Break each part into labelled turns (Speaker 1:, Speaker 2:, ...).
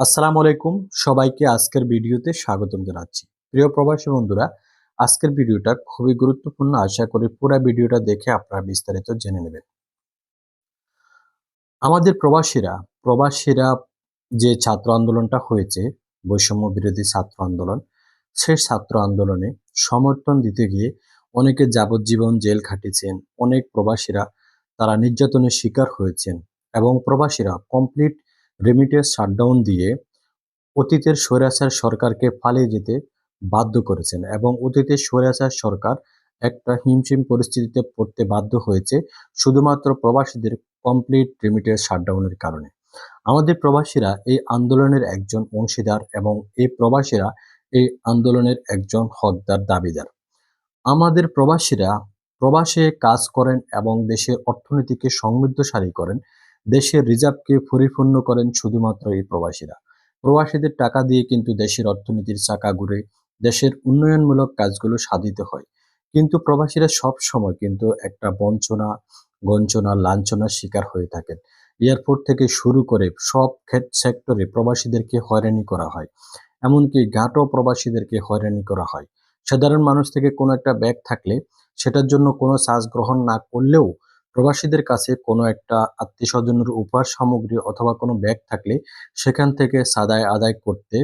Speaker 1: আসসালামু আলাইকুম। সবাইকে আজকের ভিডিওতে স্বাগতম জানাচ্ছি। প্রিয় প্রবাসী বন্ধুরা, আজকের ভিডিওটা খুবই গুরুত্বপূর্ণ। আশা করি পুরো ভিডিওটা দেখে আপনারা বিস্তারিত জেনে নেবেন। আমাদের প্রবাসীরা প্রবাসীরা যে ছাত্র আন্দোলনটা হয়েছে, বৈষম্য বিরোধী ছাত্র আন্দোলন, সেই ছাত্র আন্দোলনে সমর্থন দিতে গিয়ে অনেকে যাবজ্জীবন জেল খাটিয়েছেন। অনেক প্রবাসীরা তারা নির্যাতনের শিকার হয়েছেন এবং প্রবাসীরা কমপ্লিট রেমিটেন্স শাটডাউন দিয়ে অতীতের স্বৈরাচার সরকারকে পালিয়ে যেতে বাধ্য করেছেন এবং অতীতের স্বৈরাচার সরকার একটা হিমশিম পরিস্থিতিতে পড়তে বাধ্য হয়েছে শুধুমাত্র প্রবাসীদের কমপ্লিট রেমিটেন্স শাটডাউনের কারণে। আমাদের প্রবাসীরা এই আন্দোলনের একজন অংশীদার এবং এই প্রবাসীরা এই আন্দোলনের একজন হকদার দাবিদার। আমাদের প্রবাসীরা প্রবাসে কাজ করেন এবং দেশের অর্থনীতিকে সমৃদ্ধশালী করেন দেশের রিজার্ভকে পরিপূর্ণ করেন শুধুমাত্র এই প্রবাসীরা। প্রবাসীদের টাকা দিয়ে কিন্তু দেশের অর্থনীতির চাকা ঘুরে দেশের উন্নয়নমূলক কাজগুলো সাধিত হয়। কিন্তু প্রবাসীরা সব সময় কিন্তু একটা বঞ্চনা, গঞ্চনা, লাঞ্ছনার শিকার হয়ে থাকেন। এয়ারপোর্ট থেকে শুরু করে সব সেক্টরে প্রবাসীদেরকে হয়রানি করা হয়। এমনকি ঘাটও প্রবাসীদেরকে হয়রানি করা হয়। সাধারণ মানুষ থেকে কোনো একটা ব্যাগ থাকলে সেটার জন্য কোনো চার্জ গ্রহণ না করলেও প্রবাসীদের কাছে কোনো একটা আত্মীয় স্বজনের উপহার সামগ্রী অথবা কোনো ব্যাগ থাকলে সেখান থেকে সাদায় আদায় করতে,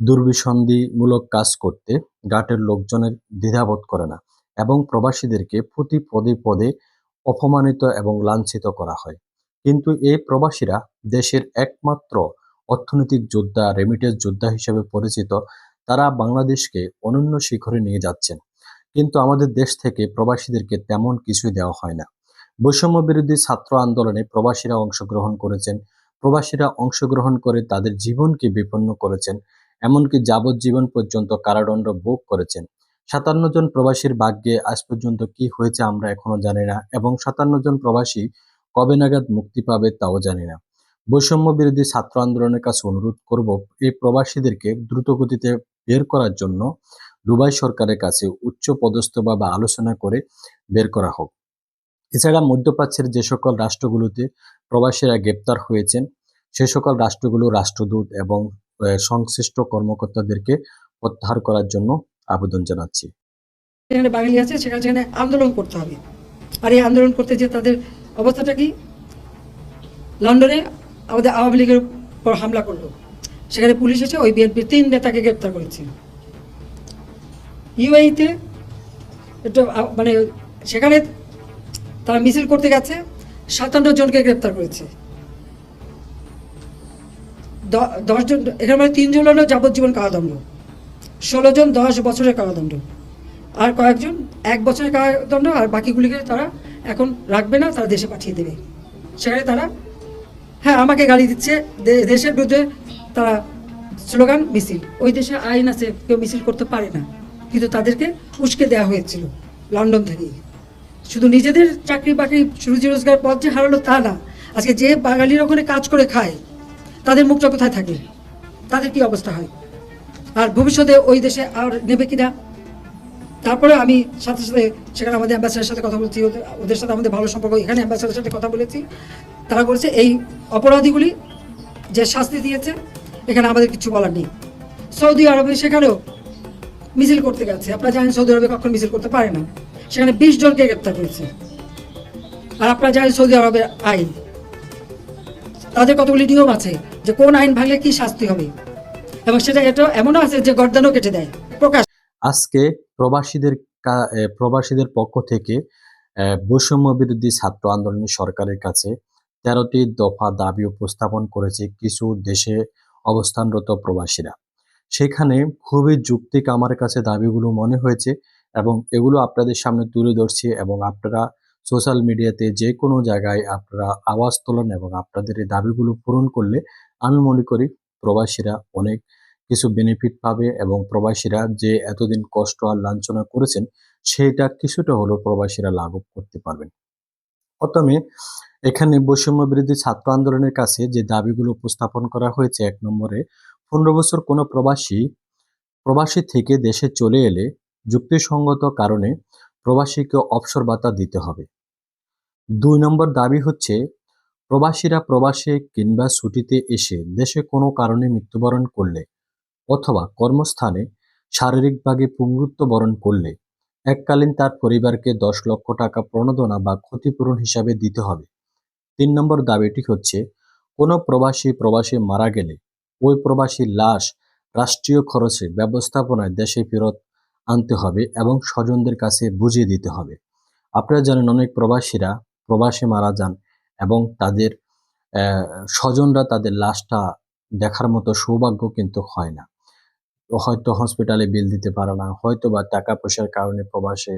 Speaker 1: দুর্বিসন্ধিমূলক কাজ করতে গাটের লোকজনের দ্বিধাবোধ করে না এবং প্রবাসীদেরকে প্রতি পদে পদে অপমানিত এবং লাঞ্ছিত করা হয়। কিন্তু এই প্রবাসীরা দেশের একমাত্র অর্থনৈতিক যোদ্ধা রেমিটেন্স যোদ্ধা হিসেবে পরিচিত, তারা বাংলাদেশকে অনন্য শিখরে নিয়ে যাচ্ছেন। কিন্তু আমাদের দেশ থেকে প্রবাসীদেরকে তেমন কিছুই দেওয়া হয় না। বৈষম্য বিরোধী ছাত্র আন্দোলনে প্রবাসীরা অংশগ্রহণ করেছেন। প্রবাসীরা অংশগ্রহণ করে তাদের জীবনকে বিপন্ন করেছেন, এমনকি যাবজ্জীবন পর্যন্ত কারাদণ্ড ভোগ করেছেন। সাতান্ন জন প্রবাসীর ভাগ্যে আজ পর্যন্ত কি হয়েছে আমরা এখনও জানি না এবং সাতান্ন জন প্রবাসী কবে নাগাদ মুক্তি পাবে তাও জানি না। বৈষম্য বিরোধী ছাত্র আন্দোলনের কাছে অনুরোধ করব এই প্রবাসীদেরকে দ্রুত গতিতে বের করার জন্য দুবাই সরকারের কাছে উচ্চ পদস্থভাবে আলোচনা করে বের করা হোক। এছাড়া মধ্যপ্রাচ্যের যে সকল রাষ্ট্রগুলোতে প্রবাসীরা গ্রেপ্তার হয়েছেন, সে সকল রাষ্ট্রগুলো রাষ্ট্রদূত এবং সংশ্লিষ্ট কর্মকর্তাদেরকে প্রত্যাহার করার জন্য আবেদন জানাচ্ছি।
Speaker 2: যেখানে বাঙালি আছে, সেখানে সেখানে আন্দোলন করতে হবে। আর এই আন্দোলন করতে যে তাদের অবস্থাটা কি? লন্ডনে আমাদের আওয়ামী লীগের উপর হামলা করল। সেখানে পুলিশ এসে ওই বিএনপির তিন নেতাকে গ্রেপ্তার করেছে। ইউএইতে মানে সেখানে তারা মিছিল করতে গেছে, সাতান্ন জনকে গ্রেপ্তার করেছে। দশজন এখানে মানে তিনজন হলো যাবজ্জীবন কারাদণ্ড। ষোলো জন দশ বছরের কারাদণ্ড। আর কয়েকজন এক বছরের কারাদণ্ড, আর বাকিগুলিকে তারা এখন রাখবে না, তারা দেশে পাঠিয়ে দেবে। সেখানে তারা হ্যাঁ আমাকে গালি দিচ্ছে দেশের বিরুদ্ধে তারা স্লোগান, মিছিল। ওই দেশে আইন আছে, কেউ মিছিল করতে পারে না। কিন্তু তাদেরকে উস্কে দেওয়া হয়েছিল লন্ডন থেকে শুধু নিজেদের চাকরি বাকরি রুজি রোজগার পথ যে হারালো তা না, আজকে যে বাঙালির ওখানে কাজ করে খায়, তাদের মুখটা কোথায় থাকে তাদের কি অবস্থা হয়? আর ভবিষ্যতে ওই দেশে আর নেবে কিনা? তারপরে আমি সাথে সাথে সেখানে আমাদের অ্যাম্বাসেডারের সাথে কথা বলছি, ওদের সাথে আমাদের ভালো সম্পর্ক, এখানে অ্যাম্বাসেডারের সাথে কথা বলেছি। তারা বলেছে এই অপরাধীগুলি যে শাস্তি দিয়েছে, এখানে আমাদের কিছু বলার নেই। সৌদি আরবে সেখানেও মিছিল করতে গেছে। আপনারা জানেন সৌদি আরবে কখন মিছিল করতে পারে না। সেখানে বিশ জনকে গ্রেপ্তার করেছে। আর আপনারা জানেন সৌদি আরবের আইন। তাদের কতগুলি নিয়ম আছে যে কোন আইন ভাঙলে কি শাস্তি হবে? এবং সেটা এটা এমনও আছে যে গর্দানও কেটে দেয়। প্রকাশ
Speaker 1: আজকে প্রবাসীদের প্রবাসীদের পক্ষ থেকে বৈষম্য বিরোধী ছাত্র আন্দোলনী সরকারের কাছে তেরোটি দফা দাবি উপস্থাপন করেছে কিছু দেশে অবস্থানরত প্রবাসীরা। সেখানে খুবই যুক্তিক আমার কাছে দাবিগুলো মনে হয়েছে এবং এগুলো আপনাদের সামনে তুলে ধরছি এবং আপনারা সোশ্যাল মিডিয়াতে যে কোনো জায়গায় আপনারা আওয়াজ তোলেন এবং আপনাদের এই দাবিগুলো পূরণ করলে আমি মনে করি প্রবাসীরা অনেক কিছু বেনিফিট পাবে এবং প্রবাসীরা যে এতদিন কষ্ট আর লাঞ্ছনা করেছেন সেটা কিছুটা হলেও প্রবাসীরা লাঘব করতে পারবেন। প্রথমে এখানে বৈষম্য বিরোধী ছাত্র আন্দোলনের কাছে যে দাবিগুলো উপস্থাপন করা হয়েছে, এক নম্বরে পনেরো বছর কোনো প্রবাসী প্রবাসী থেকে দেশে চলে এলে যুক্তিসঙ্গত কারণে প্রবাসীকে অবসর ভাতা দিতে হবে। দুই নম্বর দাবি হচ্ছে, প্রবাসীরা প্রবাসে কিংবা ছুটিতে এসে দেশে কোনো কারণে মৃত্যুবরণ করলে অথবা কর্মস্থানে শারীরিকভাবে পুঙ্গুত্ব বরণ করলে এককালীন তার পরিবারকে দশ লক্ষ টাকা প্রণোদনা বা ক্ষতিপূরণ হিসাবে দিতে হবে। তিন নম্বর দাবিটি হচ্ছে, কোনো প্রবাসী প্রবাসী মারা গেলে ওই প্রবাসীর লাশ রাষ্ট্রীয় খরচে ব্যবস্থাপনায় দেশে ফেরত আনতে হবে এবং স্বজনদের কাছে বুঝিয়ে দিতে হবে। আপনারা জানেন অনেক প্রবাসীরা প্রবাসে মারা যান এবং তাদের স্বজনরা তাদের লাশটা দেখার মতো সৌভাগ্য কিন্তু হয় না। হয়তো হসপিটালে বিল দিতে পারে না, হয়তো বা টাকা পয়সার কারণে প্রবাসে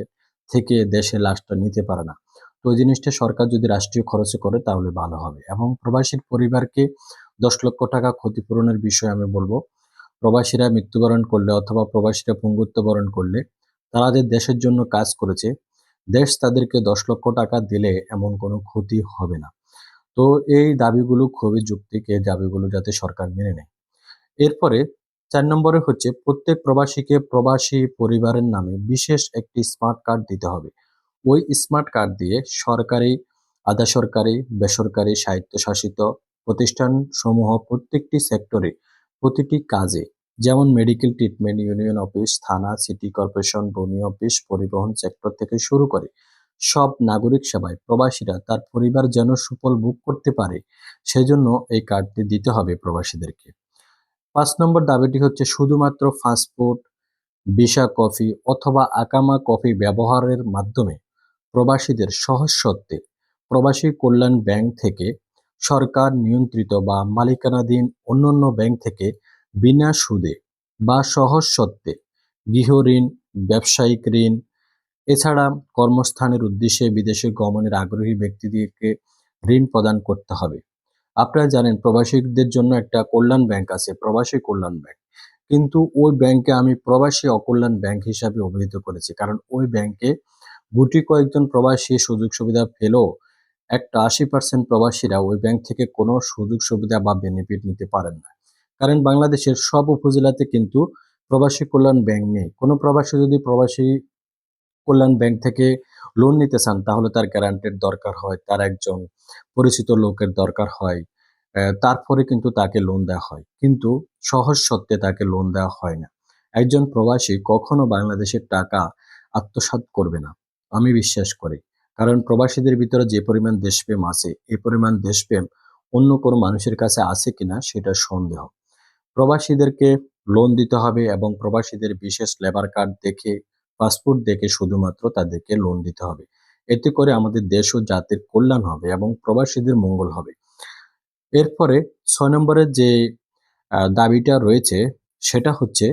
Speaker 1: থেকে দেশে লাশটা নিতে পারে না। তো ওই জিনিসটা সরকার যদি রাষ্ট্রীয় খরচে করে তাহলে ভালো হবে এবং প্রবাসীর পরিবারকে দশ লক্ষ টাকা ক্ষতিপূরণের বিষয়ে আমি বলব প্রবাসীরা মৃত্যুবরণ করলে অথবা প্রবাসীরা পঙ্গুত্ব বরণ করলে তারা যে দেশের জন্য কাজ করেছে, দেশ তাদেরকে দশ লক্ষ টাকা দিলে এমন কোনো ক্ষতি হবে না। তো এই দাবিগুলো খুবই যুক্তিক এই দাবিগুলো যাতে সরকার মেনে নেয়। এরপরে চার নম্বরে হচ্ছে প্রত্যেক প্রবাসীকে প্রবাসী পরিবারের নামে বিশেষ একটি স্মার্ট কার্ড দিতে হবে। ওই স্মার্ট কার্ড দিয়ে সরকারি, আধা সরকারি, বেসরকারি, স্বায়ত্তশাসিত প্রতিষ্ঠান সমূহ প্রত্যেকটি সেক্টরে প্রতিটি কাজে, যেমন মেডিকেল ট্রিটমেন্ট, ইউনিয়ন অফিস, থানা, সিটি কর্পোরেশন, ভূমি অফিস, পরিবহন সেক্টর থেকে শুরু করে সব নাগরিক সেবায় প্রবাসীরা তার পরিবার যেন সুফল ভোগ করতে পারে, সেজন্য এই কার্ডটি দিতে হবে প্রবাসীদেরকে। পাঁচ নম্বর দাবিটি হচ্ছে শুধুমাত্র ফাস্টফুড, ভিসা কফি অথবা আকামা কফি ব্যবহারের মাধ্যমে প্রবাসীদের সহজ সত্ত্বে প্রবাসী কল্যাণ ব্যাংক থেকে সরকার নিয়ন্ত্রিত বা মালিকানাধীন অন্যান্য ব্যাংক থেকে বিনা সুদে বা সহজ সত্ত্বে গৃহ ঋণ, ব্যবসায়িক ঋণ, এছাড়া কর্মস্থানের উদ্দেশ্যে বিদেশে গমনের আগ্রহী ব্যক্তিদেরকে ঋণ প্রদান করতে হবে। আপনারা জানেন প্রবাসীদের জন্য একটা কল্যাণ ব্যাংক আছে, প্রবাসী কল্যাণ ব্যাংক। কিন্তু ওই ব্যাংকে আমি প্রবাসী অকল্যাণ ব্যাংক হিসাবে অভিহিত করেছি। কারণ ওই ব্যাংকে গুটি কয়েকজন প্রবাসী সুযোগ সুবিধা পেলেও একটা আশি পার্সেন্ট প্রবাসীরা ওই ব্যাংক থেকে কোনো সুযোগ সুবিধা বা বেনিফিট নিতে পারেন না। কারণ বাংলাদেশের সব উপজেলাতে কিন্তু প্রবাসী কল্যাণ ব্যাংক নেই। কোনো প্রবাসী যদি প্রবাসী কল্যাণ ব্যাংক থেকে লোন নিতে চান, তাহলে তার গ্যারান্টের দরকার হয়, তার একজন পরিচিত লোকের দরকার হয় তারপরে কিন্তু তাকে লোন দেওয়া হয়। কিন্তু সহজ সত্ত্বে তাকে লোন দেওয়া হয় না। একজন প্রবাসী কখনো বাংলাদেশের টাকা আত্মসাৎ করবে না। আমি বিশ্বাস করি। কারণ প্রবাসীদের ভিতরে যে পরিমাণ দেশপ্রেম আছে এই পরিমাণ দেশপ্রেম অন্য কোনো মানুষের কাছে আছে কিনা সেটা সন্দেহ। প্রবাসীদেরকে লোন দিতে হবে এবং প্রবাসীদের বিশেষ লেবার কার্ড দেখে পাসপোর্ট দেখে শুধুমাত্র তাদেরকে লোন দিতে হবে। এতে করে আমাদের দেশ ও জাতির কল্যাণ হবে এবং প্রবাসীদের মঙ্গল হবে। এরপরে ছয় নম্বরের যে দাবিটা রয়েছে সেটা হচ্ছে,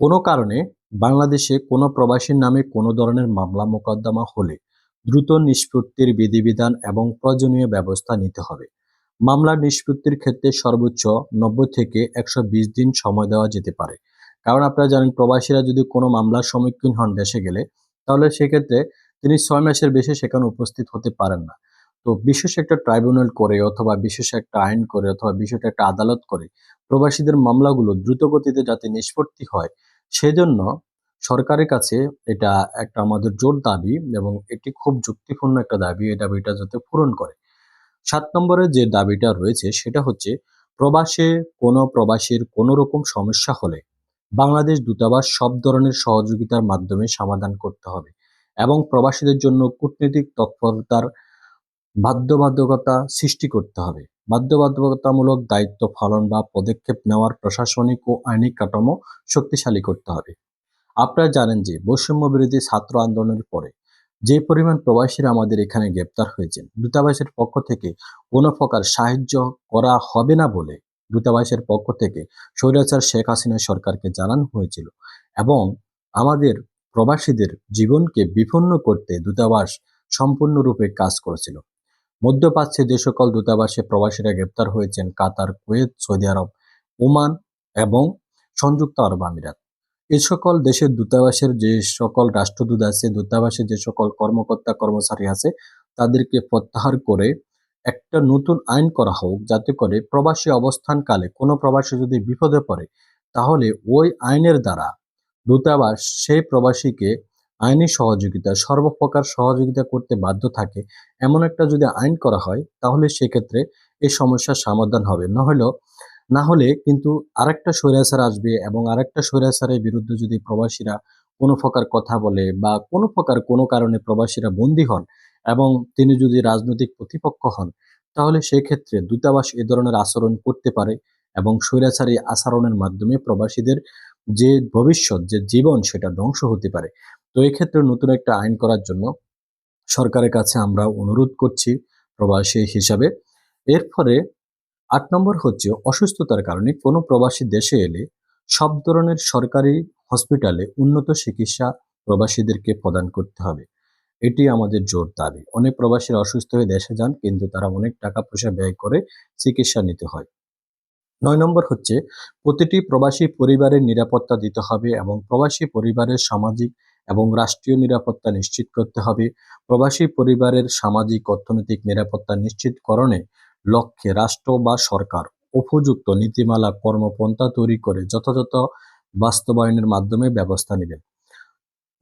Speaker 1: কোনো কারণে বাংলাদেশে কোনো প্রবাসীর নামে কোনো ধরনের মামলা মোকদ্দমা হলে দ্রুত নিষ্পত্তির বিধিবিধান এবং প্রয়োজনীয় ব্যবস্থা নিতে হবে। মামলা নিষ্পত্তির ক্ষেত্রে সর্বোচ্চ নব্বই থেকে একশো বিশ দিন সময় দেওয়া যেতে পারে। কারণ আপনারা জানেন, প্রবাসীরা যদি কোনো মামলার সম্মুখীন হন দেশে গেলে, তাহলে সেক্ষেত্রে তিনি ছয় মাসের বেশি সেখানে উপস্থিত হতে পারেন না। তো বিশেষ একটা ট্রাইব্যুনাল করে অথবা বিশেষ একটা আইন করে অথবা বিশেষ একটা আদালত করে প্রবাসীদের মামলাগুলো দ্রুত গতিতে যাতে নিষ্পত্তি হয় সেজন্য সরকারের কাছে এটা একটা আমাদের জোর দাবি এবং এটি খুব যুক্তিপূর্ণ একটা দাবি, এই দাবিটা যাতে পূরণ করে। সাত নম্বরে যে দাবিটা রয়েছে সেটা হচ্ছে, প্রবাসে কোনো প্রবাসীর কোনো রকম সমস্যা হলে বাংলাদেশ দূতাবাস সব ধরনের সহযোগিতার মাধ্যমে সমাধান করতে হবে এবং প্রবাসীদের জন্য কূটনৈতিক তৎপরতার বাধ্যবাধকতা সৃষ্টি করতে হবে। বাধ্যবাধকতামূলক দায়িত্ব পালন বা পদক্ষেপ নেওয়ার প্রশাসনিক ও আইনি কাঠামো শক্তিশালী করতে হবে। আপনারা জানেন যে বৈষম্য বিরোধী ছাত্র আন্দোলনের পরে যে পরিমাণ প্রবাসীরা আমাদের এখানে গ্রেপ্তার হয়েছেন, দূতাবাসের পক্ষ থেকে কোনো প্রকার সাহায্য করা হবে না বলে দূতাবাসের পক্ষ থেকে স্বৈরাচার শেখ হাসিনা সরকারকে জানানো হয়েছিল এবং আমাদের প্রবাসীদের জীবনকে বিপন্ন করতে দূতাবাস সম্পূর্ণরূপে কাজ করেছিল। মধ্যপ্রাচ্যে যে সকল দূতাবাসে প্রবাসীরা গ্রেপ্তার হয়েছেন, Qatar, Kuwait, Saudi Arabia, Oman এবং সংযুক্ত আরব আমিরাত। এ সকল দেশের দূতাবাসের যে সকল রাষ্ট্রদূত আছে, দূতাবাসের যে সকল কর্মকর্তা, কর্মচারী আছে, তাদেরকে প্রত্যাহার করে একটা নতুন আইন করা হোক, যাতে করে প্রবাসী অবস্থানকালে কোনো প্রবাসী যদি বিপদে পড়ে, তাহলে ওই আইনের দ্বারা দূতাবাস সেই প্রবাসীকে আইনি সহযোগিতা, সর্বপ্রকার সহযোগিতা করতে বাধ্য থাকে, এমন একটা যদি আইন করা হয়, তাহলে সেক্ষেত্রে এই সমস্যার সমাধান হবে। না হলেও, না হলে কিন্তু আরেকটা স্বৈরাচার আসবে এবং আরেকটা স্বৈরাচারের বিরুদ্ধে যদি প্রবাসীরা কোনো প্রকার কথা বলে বা কোনো প্রকার কোনো কারণে প্রবাসীরা বন্দী হন এবং তিনি যদি রাজনৈতিক প্রতিপক্ষ হন, তাহলে সেক্ষেত্রে দূতাবাস এ ধরনের আচরণ করতে পারে এবং স্বৈরাচারী আচরণের মাধ্যমে প্রবাসীদের যে ভবিষ্যৎ, যে জীবন সেটা ধ্বংস হতে পারে। তো এই ক্ষেত্রে নতুন একটা আইন করার জন্য সরকারের কাছে আমরা অনুরোধ করছি প্রবাসী হিসাবে। এরপরে আট নম্বর হচ্ছে অসুস্থতার কারণে কোনো প্রবাসী দেশে এলে সব ধরনের সরকারি হসপিটালে উন্নত চিকিৎসা প্রবাসীদেরকে প্রদান করতে হবে। এটি আমাদের জোর দাবি। অনেক প্রবাসীরা অসুস্থ হয়ে দেশে যান, কিন্তু তারা অনেক টাকা পয়সা ব্যয় করে চিকিৎসা নিতে হয়। নয় নম্বর হচ্ছে, প্রতিটি প্রবাসী পরিবারের নিরাপত্তা দিতে হবে এবং প্রবাসী পরিবারের সামাজিক এবং রাষ্ট্রীয় নিরাপত্তা নিশ্চিত করতে হবে। প্রবাসী পরিবারের সামাজিক, অর্থনৈতিক নিরাপত্তা নিশ্চিতকরণে লক্ষ্যে রাষ্ট্র বা সরকার উপযুক্ত নীতিমালা, কর্মপন্থা তৈরি করে যথাযথ বাস্তবায়নের মাধ্যমে ব্যবস্থা নেবেন।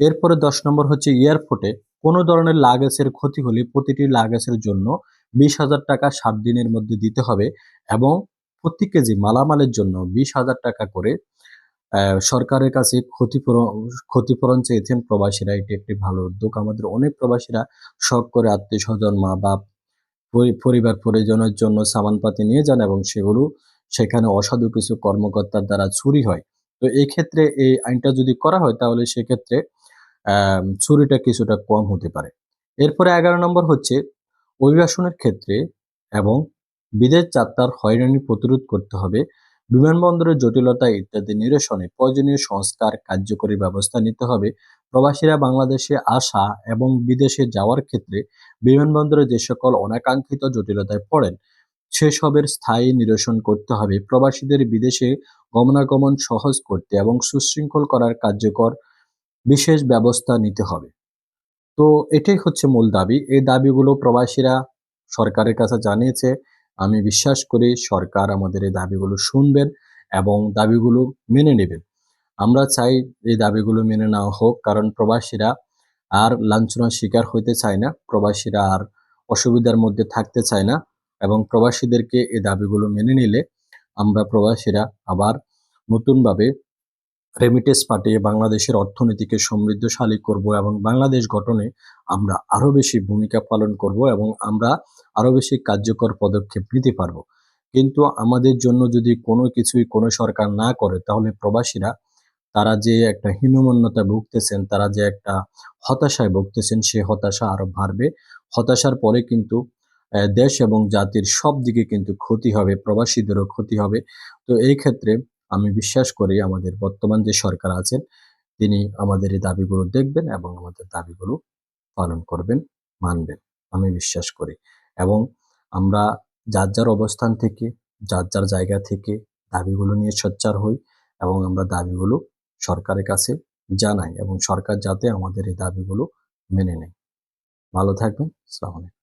Speaker 1: এরপরে দশ নম্বর হচ্ছে এয়ারপোর্টে কোনো ধরনের লাগেজের ক্ষতি হলে প্রতিটি লাগেজের জন্য বিশ হাজার টাকা সাত দিনের মধ্যে দিতে হবে এবং প্রতি কেজি মালামালের জন্য বিশ হাজার টাকা করে সরকারের কাছে ক্ষতিপূরণ ক্ষতিপূরণ চেয়েছেন প্রবাসীরা। এটি একটি ভালো উদ্যোগ। আমাদের অনেক প্রবাসীরা শখ করে আত্মীয় স্বজন মা বাপ পরি- পরিবার, পরিজনের জন্য সামানপাতি নিয়ে যান এবং সেগুলো সেখানে অসাধু কিছু কর্মকর্তার দ্বারা চুরি হয়। তো এই ক্ষেত্রে এই আইনটা যদি করা হয়, তাহলে সেক্ষেত্রে, আহ, চুরিটা কিছুটা কম হতে পারে। এরপরে এগারো নম্বর হচ্ছে, অভিবাসনের ক্ষেত্রে এবং বিদেশ যাত্রার হয়রানি প্রতিরোধ করতে হবে। বিমানবন্দরের জটিলতা ইত্যাদি নিরসনে প্রয়োজনীয় সংস্কার কার্যকরী ব্যবস্থা নিতে হবে। প্রবাসীরা বাংলাদেশে আসা এবং বিদেশে যাওয়ার ক্ষেত্রে বিমানবন্দরে যে সকল অনাকাঙ্ক্ষিত জটিলতায় পড়েন, সেসবের স্থায়ী নিরসন করতে হবে। প্রবাসীদের বিদেশে গমনাগমন সহজ করতে এবং সুশৃঙ্খল করার কার্যকর বিশেষ ব্যবস্থা নিতে হবে। তো এটাই হচ্ছে মূল দাবি। এই দাবিগুলো প্রবাসীরা সরকারের কাছে জানিয়েছে। আমি বিশ্বাস করি সরকার আমাদের এই দাবিগুলো শুনবেন এবং দাবিগুলো মেনে নেবেন। আমরা চাই এই দাবিগুলো মেনে নেওয়া হোক, কারণ প্রবাসীরা আর লাঞ্ছনার শিকার হইতে চায় না, প্রবাসীরা আর অসুবিধার মধ্যে থাকতে চায় না এবং প্রবাসীদেরকে এই দাবিগুলো মেনে নিলে আমরা প্রবাসীরা আবার নতুনভাবে রেমিটেন্স পাঠিয়ে বাংলাদেশের অর্থনীতিকে সমৃদ্ধশালী করব এবং বাংলাদেশ গঠনে আমরা আরও বেশি ভূমিকা পালন করব এবং আমরা আরও বেশি কার্যকর পদক্ষেপ নিতে পারব। কিন্তু আমাদের জন্য যদি কোনো কিছুই কোনো সরকার না করে, তাহলে প্রবাসীরা, তারা যে একটা হীনমন্যতা ভুগতেছেন, তারা যে একটা হতাশায় ভুগতেছেন, সে হতাশা আরও বাড়বে। হতাশার পরে কিন্তু দেশ এবং জাতির সব দিকে কিন্তু ক্ষতি হবে, প্রবাসীদেরও ক্ষতি হবে। তো এই ক্ষেত্রে আমি বিশ্বাস করি আমাদের বর্তমান যে সরকার আছেন, তিনি আমাদের এই দাবিগুলো দেখবেন এবং আমাদের দাবিগুলো পালন করবেন, মানবেন। আমি বিশ্বাস করি। এবং আমরা যার যার অবস্থান থেকে, যার যার জায়গা থেকে দাবিগুলো নিয়ে সোচ্চার হই এবং আমরা দাবিগুলো সরকারের কাছে জানাই এবং সরকার যাতে আমাদের এই দাবিগুলো মেনে নেয়। ভালো থাকবেন। আসসালামু আলাইকুম।